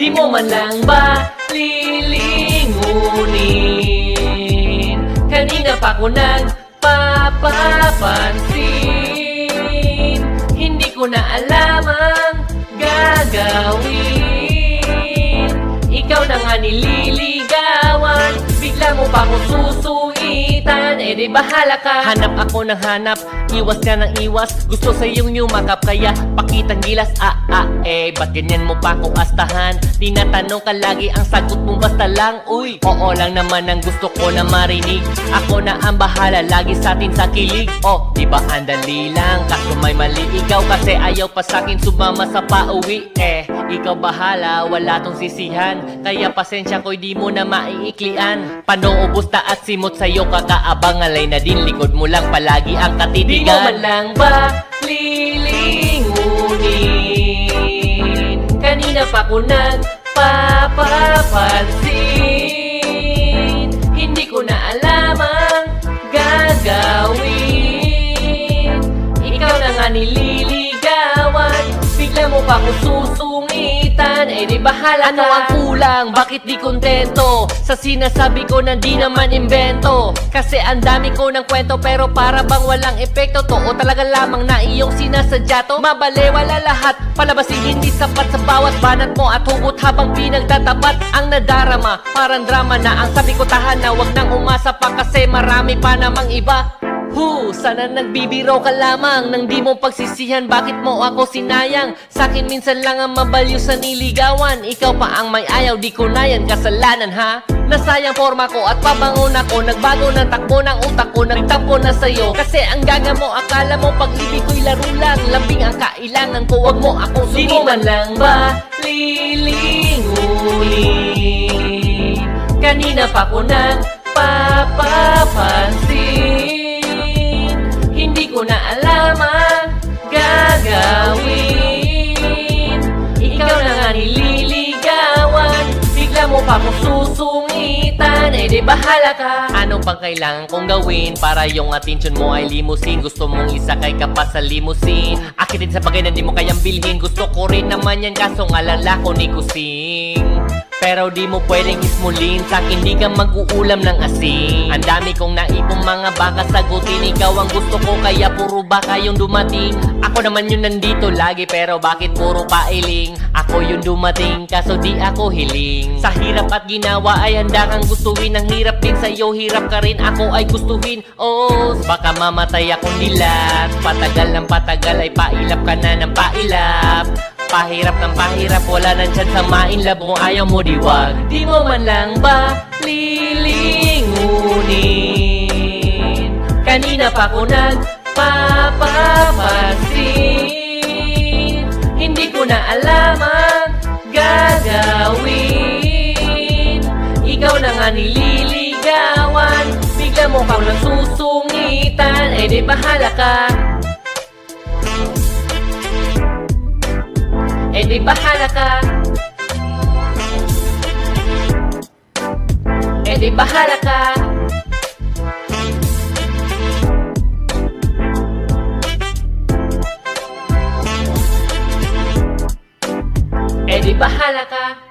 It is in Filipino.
Di mo man lang ba lilingunin Kanina pa ko nagpapapansin. Hindi ko na alam ang gagawin. Ikaw na nga nililigawan Bigla mo pa akong susungitan Eh di bahala ka? Hanap ako ng hanap Iwas ka ng iwas. Gusto sa iyong yumakap Kaya pakitang gilas. Ah ah eh Ba't ganyan mo pa ako astahan? Tinatanong ka lagi Ang sagot mo basta lang. Uy Oo lang naman ang gusto ko na marinig. Ako na ang bahala Lagi sa atin sa kilig. Oh di ba ang dali lang? Kaso may mali ikaw Kasi ayaw pa sa akin Sumama sa pauwi. Eh ikaw bahala Wala tong sisihan. Kaya pasensya ko Di mo na maiiklian. Panoobos ta at simot sa'yo Kakaabang alay na din Likod mo lang palagi ang katitigan. Di mo man lang ba lilingunin Kanina pa ko nagpapapansin. Hindi ko na alam ang gagawin. Ikaw na nga nililigawan Bigla mo pa ko susungitan Eh di bahala Ano ang kulang? Bakit di kontento? Sa sinasabi ko na di naman invento Kasi ang dami ko ng kwento Pero para bang walang epekto To o talaga lamang na iyong sinasadya to? Mabalewala lahat. Palabasi hindi sapat sa bawat banat mo At hugot habang pinagtatapat Ang nadarama. Parang drama na Ang sabi ko tahan na Huwag nang umasa pa Kasi marami pa namang iba Hu, sana nagbibiro ka lamang Nang di mo pagsisihan, bakit mo ako sinayang? Sa'kin minsan lang ang mabalyo sa niligawan. Ikaw pa ang may ayaw, di ko na yan kasalanan ha? Nasayang forma ko at pabangon ako Nagbago ng takbo ng utak ko Nagtampo na sa'yo. Kasi ang gaga mo, akala mo paglibig ko'y laro lang. Lambing ang kailangan ko, wag mo akong sumiman Di mo man lang ba lilingunin Kanina pa ko nagpapapansin susungitan Eh di bahala ka Ano pang kailangan kong gawin Para yung attention mo ay limusin Gusto mong isakay ka pa sa limusin Akitin sa bagay na di mo kayang bilhin. Gusto ko rin naman yan Kaso nga lala ko ni Kusing pero di mo pwedeng ismulin Sa akin di ka mag-uulam ng asin. Ang dami kong naipong mga baka sagutin Ikaw ang gusto ko kaya puro baka yung dumating. Ako naman yung nandito lagi Pero bakit puro pailing? Ako yung dumating kaso di ako hiling. Sa hirap at ginawa ay handa kang gustuhin Ang hirap din sa'yo hirap ka rin Ako ay gustuhin. Oh, baka mamatay akong dilat Patagal ng patagal ay pailap ka na ng pailap Pahirap ng pahirap, wala nang chance sa mainlove Kung ayaw mo diwag. Di mo man lang ba lilingunin? Kanina pa ko nagpapapansin Hindi ko na alam ang gagawin. Ikaw na nga nililigawan. Bigla mo kang lang susungitan Eh di bahala ka Eh di bahala ka. Eh di bahala ka. Eh di bahala ka